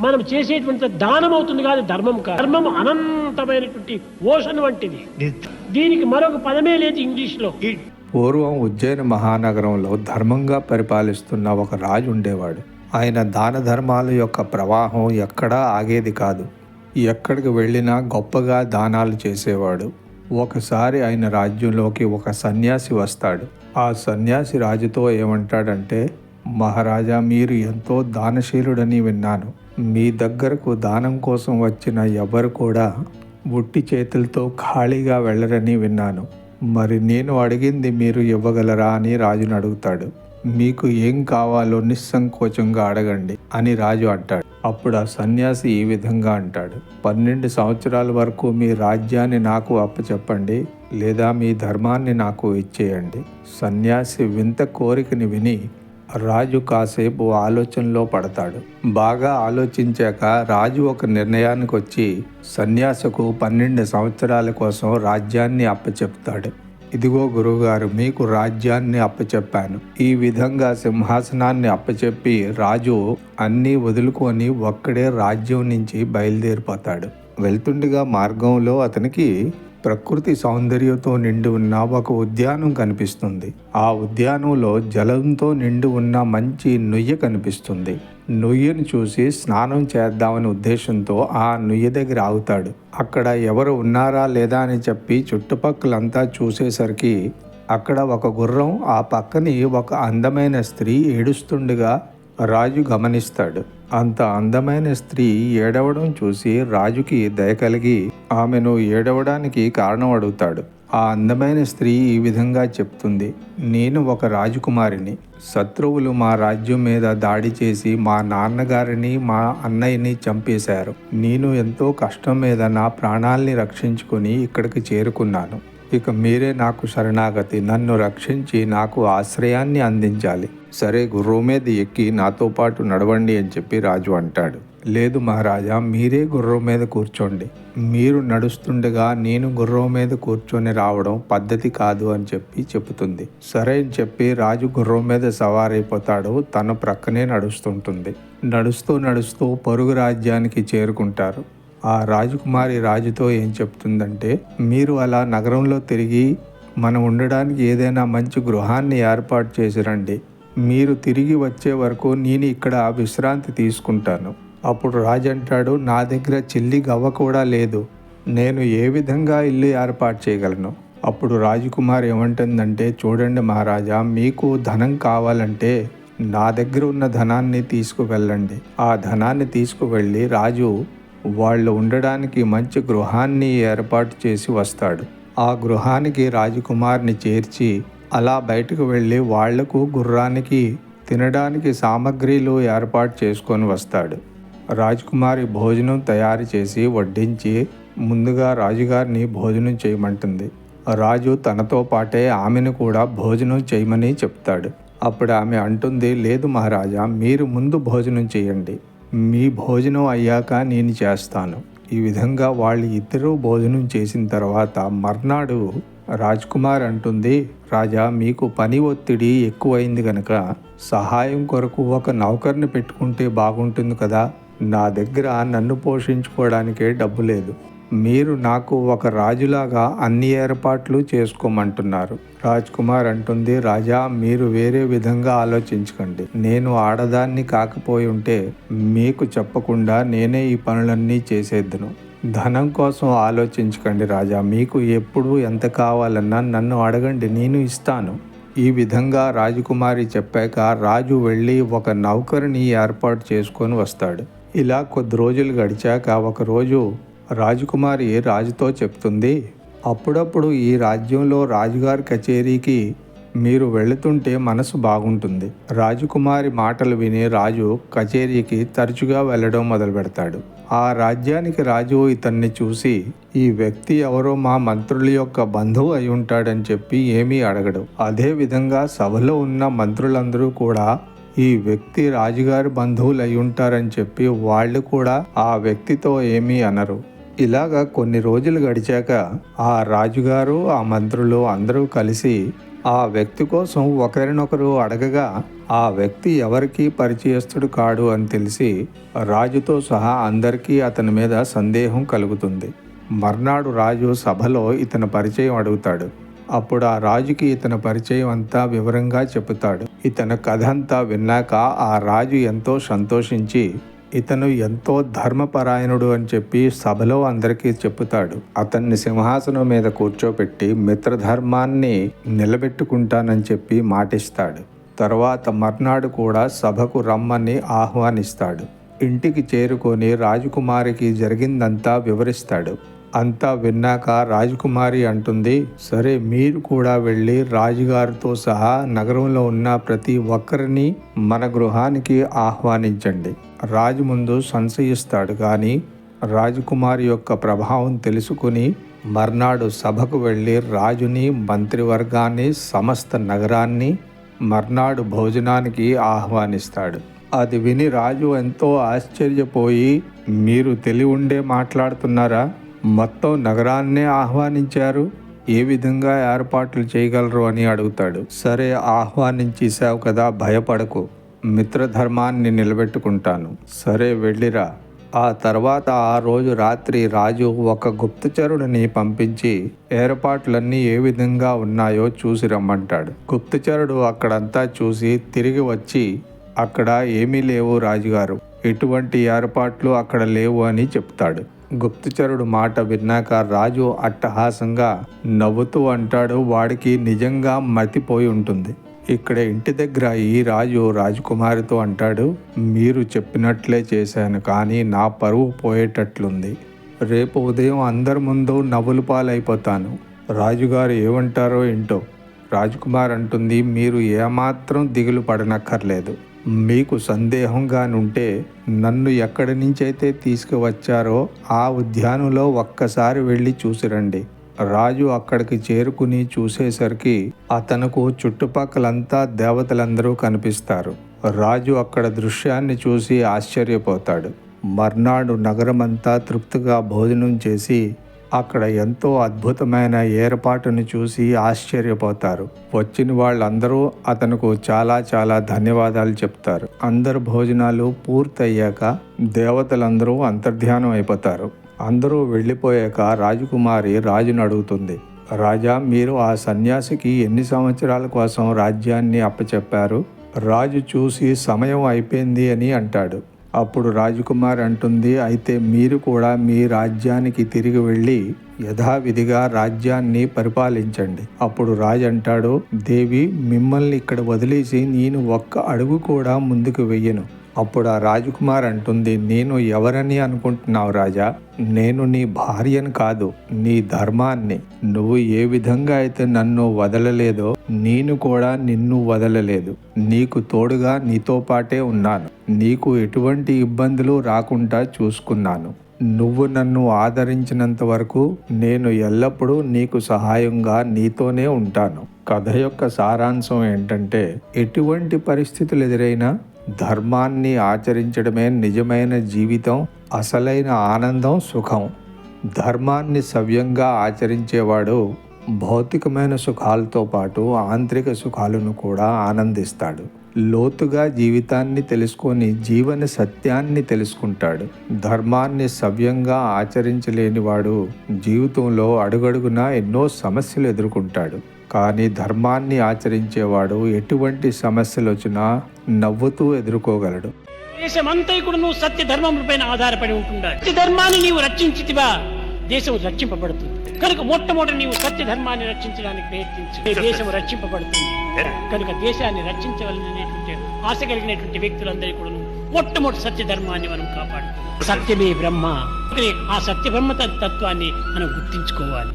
మనం చేసేటువంటి దానం అవుతుంది కాదు ధర్మం కాదు. ధర్మం అనంతమైనటువంటి ఓషన్ వంటిది. దీనికి మరొక పదమే లేదు ఇంగ్లీష్లో పూర్వం ఉజ్జయిన మహానగరంలో ధర్మంగా పరిపాలిస్తున్న ఒక రాజు ఉండేవాడు. ఆయన దాన ధర్మాల యొక్క ప్రవాహం ఎక్కడా ఆగేది కాదు. ఎక్కడికి వెళ్ళినా గొప్పగా దానాలు చేసేవాడు. ఒకసారి ఆయన రాజ్యంలోకి ఒక సన్యాసి వస్తాడు. ఆ సన్యాసి రాజుతో ఏమంటాడంటే మహారాజా మీరు ఎంతో దానశీలుడని విన్నాను. మీ దగ్గరకు దానం కోసం వచ్చిన ఎవరు కూడా ఉట్టి చేతులతో ఖాళీగా వెళ్ళరని విన్నాను. మరి నేను అడిగింది మీరు ఇవ్వగలరా అని రాజును అడుగుతాడు. మీకు ఏం కావాలో నిస్సంకోచంగా అడగండి అని రాజు అంటాడు. అప్పుడు ఆ సన్యాసి ఈ విధంగా అంటాడు. పన్నెండు సంవత్సరాల వరకు మీ రాజ్యాన్ని నాకు అప్పచెప్పండి లేదా మీ ధర్మాన్ని నాకు ఇచ్చేయండి. సన్యాసి వింత కోరికని విని రాజు కాసేపు ఆలోచనలో పడతాడు. బాగా ఆలోచించాక రాజు ఒక నిర్ణయానికి వచ్చి సన్యాసకు పన్నెండు సంవత్సరాల కోసం రాజ్యాన్ని అప్పచెప్తాడు. ఇదిగో గురువుగారు మీకు రాజ్యాన్ని అప్పచెప్పాను. ఈ విధంగా సింహాసనాన్ని అప్పచెప్పి రాజు అన్నీ వదులుకొని ఒక్కడే రాజ్యం నుంచి బయలుదేరిపోతాడు. వెళ్తుండగా మార్గంలో అతనికి ప్రకృతి సౌందర్యంతో నిండి ఉన్న ఒక ఉద్యానం కనిపిస్తుంది. ఆ ఉద్యానంలో జలంతో నిండి ఉన్న మంచి నుయ్య కనిపిస్తుంది. నుయ్యను చూసి స్నానం చేద్దామని ఉద్దేశంతో ఆ నుయ్య దగ్గర ఆగుతాడు. అక్కడ ఎవరు ఉన్నారా లేదా అని చెప్పి చుట్టుపక్కలంతా చూసేసరికి అక్కడ ఒక గుర్రం ఆ పక్కని ఒక అందమైన స్త్రీ ఏడుస్తుండగా రాజు గమనిస్తాడు. అంత అందమైన స్త్రీ ఏడవడం చూసి రాజుకి దయ కలిగి ఆమెను ఏడవడానికి కారణం అడుగుతాడు. ఆ అందమైన స్త్రీ ఈ విధంగా చెప్తుంది. నేను ఒక రాజకుమారిని. శత్రువులు మా రాజ్యం మీద దాడి చేసి మా నాన్నగారిని మా అన్నయ్యని చంపేశారు. నేను ఎంతో కష్టం మీద నా ప్రాణాల్ని రక్షించుకొని ఇక్కడికి చేరుకున్నాను. ఇక మీరే నాకు శరణాగతి. నన్ను రక్షించి నాకు ఆశ్రయాన్ని అందించాలి. సరే గుర్రం మీద ఎక్కి నాతో పాటు నడవండి అని చెప్పి రాజు అంటాడు. లేదు మహారాజా మీరే గుర్రం మీద కూర్చోండి. మీరు నడుస్తుండగా నేను గుర్రం మీద కూర్చొని రావడం పద్ధతి కాదు అని చెప్పి చెబుతుంది. సరే అని చెప్పి రాజు గుర్రం మీద సవారైపోతాడు. తన ప్రక్కనే నడుస్తుంటుంది. నడుస్తూ నడుస్తూ పొరుగు రాజ్యానికి చేరుకుంటారు. ఆ రాజకుమారి రాజుతో ఏం చెప్తుందంటే మీరు అలా నగరంలో తిరిగి మనం ఉండడానికి ఏదైనా మంచి గృహాన్ని ఏర్పాటు చేసి రండి మీరు తిరిగి వచ్చే వరకు నేను ఇక్కడ విశ్రాంతి తీసుకుంటాను. అప్పుడు రాజు అంటాడు నా దగ్గర చిల్లి గవ్వ కూడా లేదు. నేను ఏ విధంగా ఇల్లు ఏర్పాటు చేయగలను? అప్పుడు రాజకుమార్ ఏమంటుందంటే చూడండి మహారాజా మీకు ధనం కావాలంటే నా దగ్గర ఉన్న ధనాన్ని తీసుకువెళ్ళండి. ఆ ధనాన్ని తీసుకువెళ్ళి రాజు వాళ్ళు ఉండడానికి మంచి గృహాన్ని ఏర్పాటు చేసి వస్తాడు. ఆ గృహానికి రాజకుమార్ని చేర్చి అలా బయటకు వెళ్ళి వాళ్ళకు గుర్రానికి తినడానికి సామగ్రిలు ఏర్పాటు చేసుకొని వస్తాడు. రాజకుమారి భోజనం తయారు చేసి వడ్డించి ముందుగా రాజుగారిని భోజనం చేయమంటుంది. రాజు తనతో పాటే ఆమెను కూడా భోజనం చేయమని చెప్తాడు. అప్పుడు ఆమె అంటుంది లేదు మహారాజా మీరు ముందు భోజనం చేయండి. మీ భోజనం అయ్యాక నేను చేస్తాను. ఈ విధంగా వాళ్ళు ఇద్దరూ భోజనం చేసిన తర్వాత మర్నాడు రాజ్కుమార్ అంటుంది రాజా మీకు పని ఒత్తిడి ఎక్కువైంది కనుక సహాయం కొరకు ఒక నౌకర్ని పెట్టుకుంటే బాగుంటుంది కదా. నా దగ్గర నన్ను పోషించుకోవడానికే డబ్బు లేదు. మీరు నాకు ఒక రాజులాగా అన్ని ఏర్పాట్లు చేసుకోమంటున్నారు. రాజ్ కుమార్ అంటుంది రాజా మీరు వేరే విధంగా ఆలోచించకండి. నేను ఆడదాన్ని కాకపోయి ఉంటే మీకు చెప్పకుండా నేనే ఈ పనులన్నీ చేసేద్దును. ధనం కోసం ఆలోచించకండి రాజా. మీకు ఎప్పుడు ఎంత కావాలన్నా నన్ను అడగండి నేను ఇస్తాను. ఈ విధంగా రాజకుమారి చెప్పాక రాజు వెళ్ళి ఒక నౌకరిని ఏర్పాటు చేసుకొని వస్తాడు. ఇలా కొద్ది రోజులు గడిచాక ఒకరోజు రాజకుమారి రాజుతో చెప్తుంది? అప్పుడప్పుడు ఈ రాజ్యంలో రాజుగారి కచేరీకి మీరు వెళుతుంటే మనసు బాగుంటుంది. రాజకుమారి మాటలు విని రాజు కచేరీకి తరచుగా వెళ్ళడం మొదలు పెడతాడు ఆ రాజ్యానికి రాజు ఇతన్ని చూసి ఈ వ్యక్తి ఎవరో మా మంత్రుల యొక్క బంధువు అయి ఉంటాడని చెప్పి ఏమీ అడగడు. అదే విధంగా సభలో ఉన్న మంత్రులందరూ కూడా ఈ వ్యక్తి రాజుగారి బంధువులు అయి ఉంటారని చెప్పి వాళ్ళు కూడా ఆ వ్యక్తితో ఏమీ అనరు. ఇలాగా కొన్ని రోజులు గడిచాక ఆ రాజుగారు ఆ మంత్రులు అందరూ కలిసి ఆ వ్యక్తి కోసం ఒకరినొకరు అడగగా ఆ వ్యక్తి ఎవరికీ పరిచయస్తుడు కాడు అని తెలిసి రాజుతో సహా అందరికీ అతని మీద సందేహం కలుగుతుంది. మర్నాడు రాజు సభలో ఇతని పరిచయం అడుగుతాడు. అప్పుడు ఆ రాజుకి ఇతని పరిచయం అంతా వివరంగా చెబుతాడు. ఇతని కథ అంతా విన్నాక ఆ రాజు ఎంతో సంతోషించి ఇతను ఎంతో ధర్మపరాయణుడు అని చెప్పి సభలో అందరికీ చెప్పుతాడు అతన్ని సింహాసనం మీద కూర్చోపెట్టి మిత్రధర్మాన్ని నిలబెట్టుకుంటానని చెప్పి మాటిస్తాడు. తర్వాత మర్నాడు కూడా సభకు రమ్మని ఆహ్వానిస్తాడు. ఇంటికి చేరుకొని రాజకుమారికి జరిగిందంతా వివరిస్తాడు. అంతా విన్నాక రాజకుమారి అంటుంది సరే మీరు కూడా వెళ్ళి రాజుగారితో సహా నగరంలో ఉన్న ప్రతి ఒక్కరిని మన గృహానికి ఆహ్వానించండి. రాజు ముందు సంశయిస్తాడు కానీ రాజకుమారి యొక్క ప్రభావం తెలుసుకుని మర్నాడు సభకు వెళ్ళి రాజుని మంత్రివర్గాన్ని సమస్త నగరాన్ని మర్నాడు భోజనానికి ఆహ్వానిస్తాడు. అది విని రాజు ఎంతో ఆశ్చర్యపోయి మీరు తెలివి ఉండే మాట్లాడుతున్నారా? మొత్తం నగరాన్నే ఆహ్వానించారు? ఏ విధంగా ఏర్పాట్లు చేయగలరు అని అడుగుతాడు. సరే ఆహ్వానించేశావు కదా భయపడకు. మిత్రధర్మాన్ని నిలబెట్టుకుంటాను. సరే వెళ్ళిరా. ఆ తర్వాత ఆ రోజు రాత్రి రాజు ఒక గుప్తచరుడిని పంపించి ఏర్పాట్లన్నీ ఏ విధంగా ఉన్నాయో చూసి రమ్మంటాడు. గుప్తచరుడు అక్కడంతా చూసి తిరిగి వచ్చి అక్కడ ఏమీ లేవు రాజుగారు. ఎటువంటి ఏర్పాట్లు అక్కడ లేవు అని చెప్తాడు. గుప్తచరుడు మాట విన్నాక రాజు అట్టహాసంగా నవ్వుతూ అంటాడు వాడికి నిజంగా మతిపోయి ఉంటుంది. ఇక్కడ ఇంటి దగ్గర ఈ రాజు రాజకుమారితో అంటాడు మీరు చెప్పినట్లే చేశాను కానీ నా పరువు పోయేటట్లుంది. రేపు ఉదయం అందరి ముందు నవ్వులు పాలైపోతాను. రాజుగారు ఏమంటారో ఏంటో? రాజకుమార్ అంటుంది మీరు ఏమాత్రం దిగులు పడనక్కర్లేదు. మీకు సందేహంగానుంటే నన్ను ఎక్కడి నుంచైతే తీసుకువచ్చారో ఆ ఉద్యానంలో ఒక్కసారి వెళ్ళి చూసిరండి. రాజు అక్కడికి చేరుకుని చూసేసరికి అతనుకు చుట్టుపక్కలంతా దేవతలందరూ కనిపిస్తారు. రాజు అక్కడ దృశ్యాన్ని చూసి ఆశ్చర్యపోతాడు. మర్నాడు నగరమంతా తృప్తిగా భోజనం చేసి అక్కడ ఎంతో అద్భుతమైన ఏర్పాటును చూసి ఆశ్చర్యపోతారు. వచ్చిన వాళ్ళందరూ అతనుకు చాలా చాలా ధన్యవాదాలు చెప్తారు. అందరు భోజనాలు పూర్తయ్యాక దేవతలందరూ అంతర్ధ్యానం అయిపోతారు. అందరూ వెళ్ళిపోయాక రాజకుమారి రాజును అడుగుతుంది. రాజా మీరు ఆ సన్యాసికి ఎన్ని సంవత్సరాల కోసం రాజ్యాన్ని అప్పచెప్పారు? రాజు చూసి సమయం అయిపోయింది అని అంటాడు. అప్పుడు రాజకుమార్ అంటుంది అయితే మీరు కూడా మీ రాజ్యానికి తిరిగి వెళ్ళి యథావిధిగా రాజ్యాన్ని పరిపాలించండి. అప్పుడు రాజు అంటాడు దేవి మిమ్మల్ని ఇక్కడ వదిలేసి నేను ఒక్క అడుగు కూడా ముందుకు వెయ్యను. అప్పుడు ఆ రాజకుమార్ అంటుంది నేను ఎవరని అనుకుంటున్నావు రాజా? నేను నీ భార్యను కాదు నీ ధర్మాన్ని. నువ్వు ఏ విధంగా అయితే నన్ను వదలలేదో నేను కూడా నిన్ను వదలలేదు. నీకు తోడుగా నీతో పాటే ఉన్నాను. నీకు ఎటువంటి ఇబ్బందులు రాకుండా చూసుకున్నాను. నువ్వు నన్ను ఆదరించినంత వరకు నేను ఎల్లప్పుడూ నీకు సహాయంగా నీతోనే ఉంటాను. కథ యొక్క సారాంశం ఏంటంటే ఎటువంటి పరిస్థితులు ఎదురైనా ధర్మాన్ని ఆచరించడమే నిజమైన జీవితం అసలైన ఆనందం సుఖం. ధర్మాన్ని సవ్యంగా ఆచరించేవాడు భౌతికమైన సుఖాలతో పాటు ఆంతరిక సుఖాలను కూడా ఆనందిస్తాడు. లోతుగా జీవితాన్ని తెలుసుకొని జీవన సత్యాన్ని తెలుసుకుంటాడు. ధర్మాన్ని సవ్యంగా ఆచరించలేనివాడు జీవితంలో అడుగడుగునా ఎన్నో సమస్యలు ఎదుర్కొంటాడు. కానీ ధర్మాన్ని ఆచరించేవాడు ఎటువంటి సమస్యలు వచ్చినా నవ్వుతూ ఎదుర్కోగలడు. దేశమంతా కూడా నువ్వు సత్య ధర్మములపైన ఆధారపడి ఉంటుండాలి సత్య ధర్మాన్ని నీవు రక్షించితివా? దేశం రక్షింపబడుతుంది. కనుక మొట్టమొదటి నీవు సత్య ధర్మాన్ని రక్షించడానికి ప్రయత్నించు. దేశం రక్షింపబడుతుంది. కనుక దేశాన్ని రక్షించవలననేటువంటి ఆశ కలిగినటువంటి వ్యక్తులందరికీ కూడా మొట్టమొదటి సత్య ధర్మాన్ని మనం కాపాడు సత్యమే బ్రహ్మ. ఆ సత్య బ్రహ్మ తత్వాన్ని మనం గుర్తించుకోవాలి.